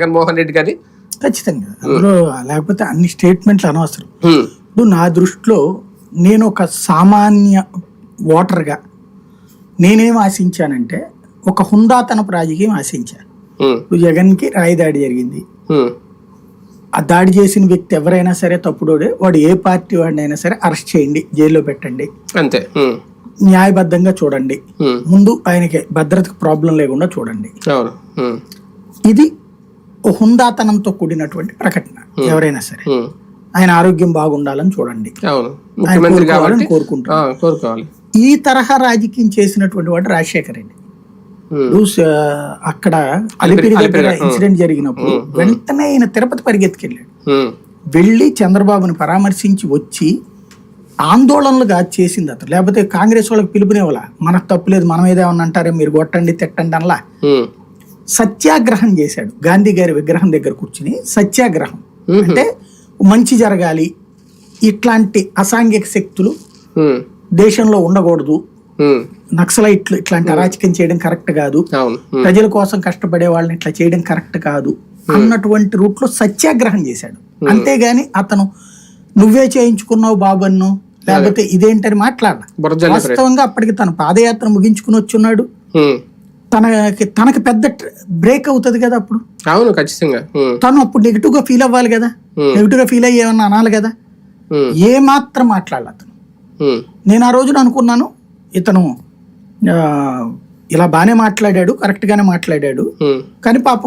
జగన్మోహన్ రెడ్డి గారి ఖచ్చితంగా అందులో లేకపోతే అన్ని స్టేట్మెంట్లు అనవసరం. ఇప్పుడు నా దృష్టిలో నేను ఒక సామాన్య ఓటర్గా నేనేం ఆశించానంటే ఒక హుందాతనపు రాజకీయం ఆశించాను. ఇప్పుడు జగన్కి రాయిదాడి జరిగింది. ఆ దాడి చేసిన వ్యక్తి ఎవరైనా సరే తప్పుడోడే వాడు ఏ పార్టీ వాడినైనా సరే అరెస్ట్ చేయండి జైల్లో పెట్టండి అంతే. న్యాయబద్ధంగా చూడండి. ముందు ఆయనకి భద్రతకు ప్రాబ్లం లేకుండా చూడండి. ఇది హుందాతనంతో కూడినటువంటి ప్రకటన ఎవరైనా సరే. ఆయన ఆరోగ్యం బాగుండాలని చూడండి. అవును. ముఖ్యమంత్రి కాబట్టి కోరుకోవాలని కోరుకుంటాం ఆ, కోరుకోవాలి. ఈ తరహా రాజకీయం చేసినటువంటి వాడు రాజశేఖర రెడ్డి. అక్కడ అలిపిరి దగ్గర ఇన్సిడెంట్ జరిగినప్పుడు వెంటనే ఆయన తిరుపతి పరిగెత్తుకెళ్ళాడు. వెళ్ళి చంద్రబాబుని పరామర్శించి వచ్చి ఆందోళనలుగా చేసింది అతను. లేకపోతే కాంగ్రెస్ వాళ్ళకి పిలుపునివ్వాల? మనకు తప్పులేదు మనం ఏదేమన్నా అంటారే మీరు కొట్టండి తిట్టండి అనలా. సత్యాగ్రహం చేశాడు. గాంధీ గారి విగ్రహం దగ్గర కూర్చుని సత్యాగ్రహం. అంటే మంచి జరగాలి ఇట్లాంటి అసాంఘిక శక్తులు. దేశంలో ఉండకూడదు. నక్సలైట్లు ఇట్లాంటి అరాచకం చేయడం కరెక్ట్ కాదు. ప్రజల కోసం కష్టపడే వాళ్ళని ఇట్లా చేయడం కరెక్ట్ కాదు. అన్నటువంటి రూట్లో సత్యాగ్రహం చేశాడు. అంతేగాని అతను నువ్వే చేయించుకున్నావు బాబన్ను లేకపోతే ఇదేంటని బురజల్ల వాస్తవంగా అప్పటికి తన పాదయాత్ర ముగించుకుని వచ్చున్నాడు. తనకి తనకి పెద్ద బ్రేక్ అవుతుంది కదా అప్పుడు అవును ఖచ్చితంగా. తను అప్పుడు నెగిటివ్గా ఫీల్ అవ్వాలి కదా. నెగిటివ్గా ఫీల్ అయ్యి ఏమన్నా అనాలి కదా. ఏ మాత్రం మాట్లాడాలి అతను. నేను ఆ రోజున అనుకున్నాను ఇతను ఇలా బాగానే మాట్లాడాడు కరెక్ట్ గానే మాట్లాడాడు. కానీ పాపం